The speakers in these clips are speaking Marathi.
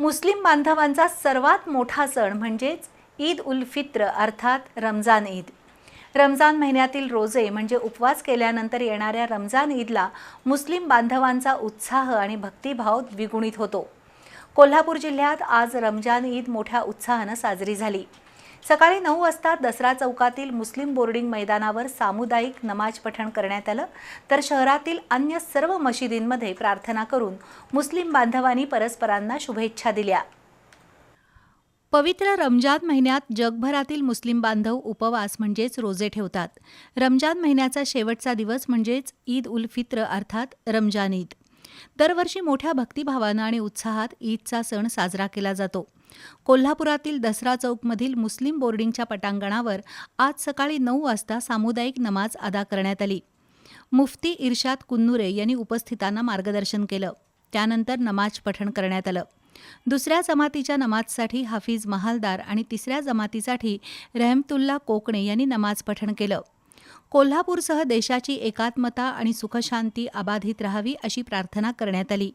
मुस्लिम बांधवांचा सर्वात मोठा सण म्हणजेच ईद उल फित्र अर्थात रमजान ईद. रमजान महिन्यातील रोजे म्हणजे उपवास केल्यानंतर येणाऱ्या रमजान ईदला मुस्लिम बांधवांचा उत्साह आणि भक्तिभाव द्विगुणित होतो. कोल्हापूर जिल्ह्यात आज रमजान ईद मोठ्या उत्साहानं साजरी झाली. सकाळी नऊ वाजता दसरा चौकातील मुस्लिम बोर्डिंग मैदानावर सामुदायिक नमाज पठण करण्यात आलं. तर शहरातील अन्य सर्व मशिदींमध्ये प्रार्थना करून मुस्लिम बांधवांनी परस्परांना शुभेच्छा दिल्या. पवित्र रमजान महिन्यात जगभरातील मुस्लिम बांधव उपवास म्हणजेच रोजे ठेवतात. रमजान महिन्याचा शेवटचा दिवस म्हणजेच ईद उल फित्र अर्थात रमजान ईद. दरवर्षी मोठ्या भक्तिभावानं आणि उत्साहात ईदचा सण साजरा केला जातो. कोल्हापुरातील दसरा चौकमधील मुस्लिम बोर्डिंगच्या पटांगणावर आज सकाळी नऊ वाजता सामुदायिक नमाज अदा करण्यात आली. मुफ्ती इर्शाद कुन्नुरे यांनी उपस्थितांना मार्गदर्शन केलं. त्यानंतर नमाज पठण करण्यात आलं. दुसऱ्या जमातीच्या नमाजसाठी हाफिज महालदार आणि तिसऱ्या जमातीसाठी रहमतुल्ला कोकणे यांनी नमाज पठण केलं. कोल्हापूरसह देशाची एकात्मता आणि सुखशांती अबाधित राहावी अशी प्रार्थना करण्यात आली.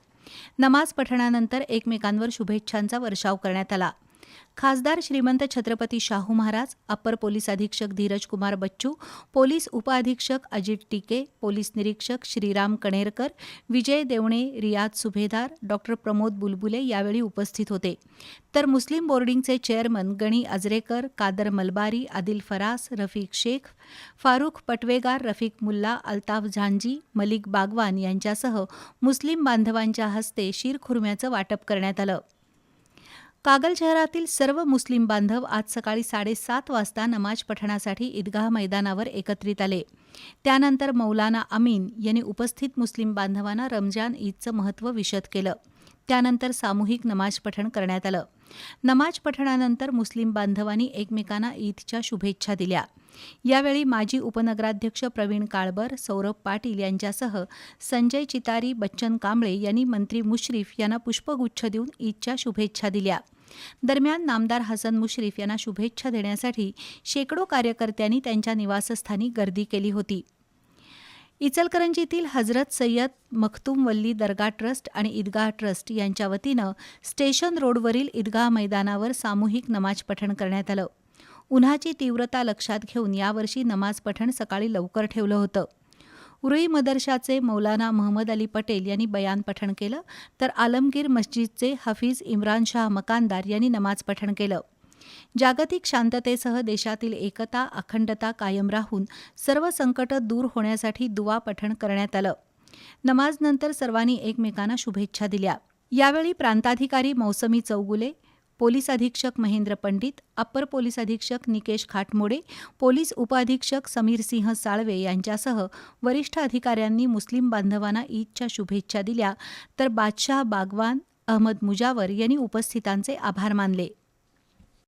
नमाज पठणानंतर एकमेकांवर शुभेच्छांचा वर्षाव करण्यात आला. खासदार श्रीमंत छत्रपती शाहू महाराज अप्पर पोलीस अधीक्षक धीरज कुमार बच्चू पोलीस उपअधीक्षक अजित टिके पोलीस निरीक्षक श्रीराम कणेरकर विजय देवणे रियाज सुभेदार डॉक्टर प्रमोद बुलबुले यावेळी उपस्थित होते. तर मुस्लिम बोर्डिंगचे चेअरमन गणी अजरेकर कादर मलबारी आदिल फरास रफिक शेख फारुख पटवेगार रफिक मुल्ला अल्ताफ झांजी मलिक बागवान यांच्यासह मुस्लिम बांधवांच्या हस्ते शीरखुर्म्याचं वाटप करण्यात आलं. कागल शहरातील सर्व मुस्लिम बांधव आज सकाळी साडेसात वाजता नमाज पठणासाठी ईदगाह मैदानावर एकत्रित आले. त्यानंतर मौलाना अमीन यांनी उपस्थित मुस्लिम बांधवांना रमजान ईदचं महत्त्व विशद केलं. त्यानंतर सामूहिक नमाज पठण करण्यात आलं. नमाज पठणानंतर मुस्लिम बांधवांनी एकमेकांना ईदच्या शुभेच्छा दिल्या. यावेळी माजी उपनगराध्यक्ष प्रवीण काळबर सौरभ पाटील यांच्यासह संजय चितारी बच्चन कांबळे यांनी मंत्री मुश्रीफ यांना पुष्पगुच्छ देऊन ईदच्या शुभेच्छा दिल्या. दरम्यान नामदार हसन मुश्रीफ यांना शुभेच्छा देण्यासाठी शेकडो कार्यकर्त्यांनी त्यांच्या निवासस्थानी गर्दी केली होती. इचलकरंजीतील हजरत सय्यद मखतूम वल्ली दर्गा ट्रस्ट आणि ईदगाह ट्रस्ट यांच्या वतीनं स्टेशन रोडवरील ईदगाह मैदानावर सामूहिक नमाज पठण करण्यात आलं. उन्हाची तीव्रता लक्षात घेऊन यावर्षी नमाज पठण सकाळी लवकर ठेवलं होतं. उरई मदरशाचे मौलाना महम्मद अली पटेल यांनी बयान पठण केलं तर आलमगीर मस्जिदचे हफीज इम्रान शाह मकानदार यांनी नमाज पठण केलं. जागतिक शांततेसह देशातील एकता अखंडता कायम राहून सर्व संकट दूर होण्यासाठी दुवा पठण करण्यात आलं. नमाजनंतर सर्वांनी एकमेकांना शुभेच्छा दिल्या. यावेळी प्रांताधिकारी मौसमी चौगुले पोलीस अधीक्षक महेंद्र पंडित अप्पर पोलीस अधीक्षक निकेश खाटमोडे पोलीस उपअधीक्षक समीर सिंह साळवे यांच्यासह वरिष्ठ अधिकाऱ्यांनी मुस्लिम बांधवांना ईदच्या शुभेच्छा दिल्या. तर बादशाह बागवान अहमद मुजावर यांनी उपस्थितांचे आभार मानले.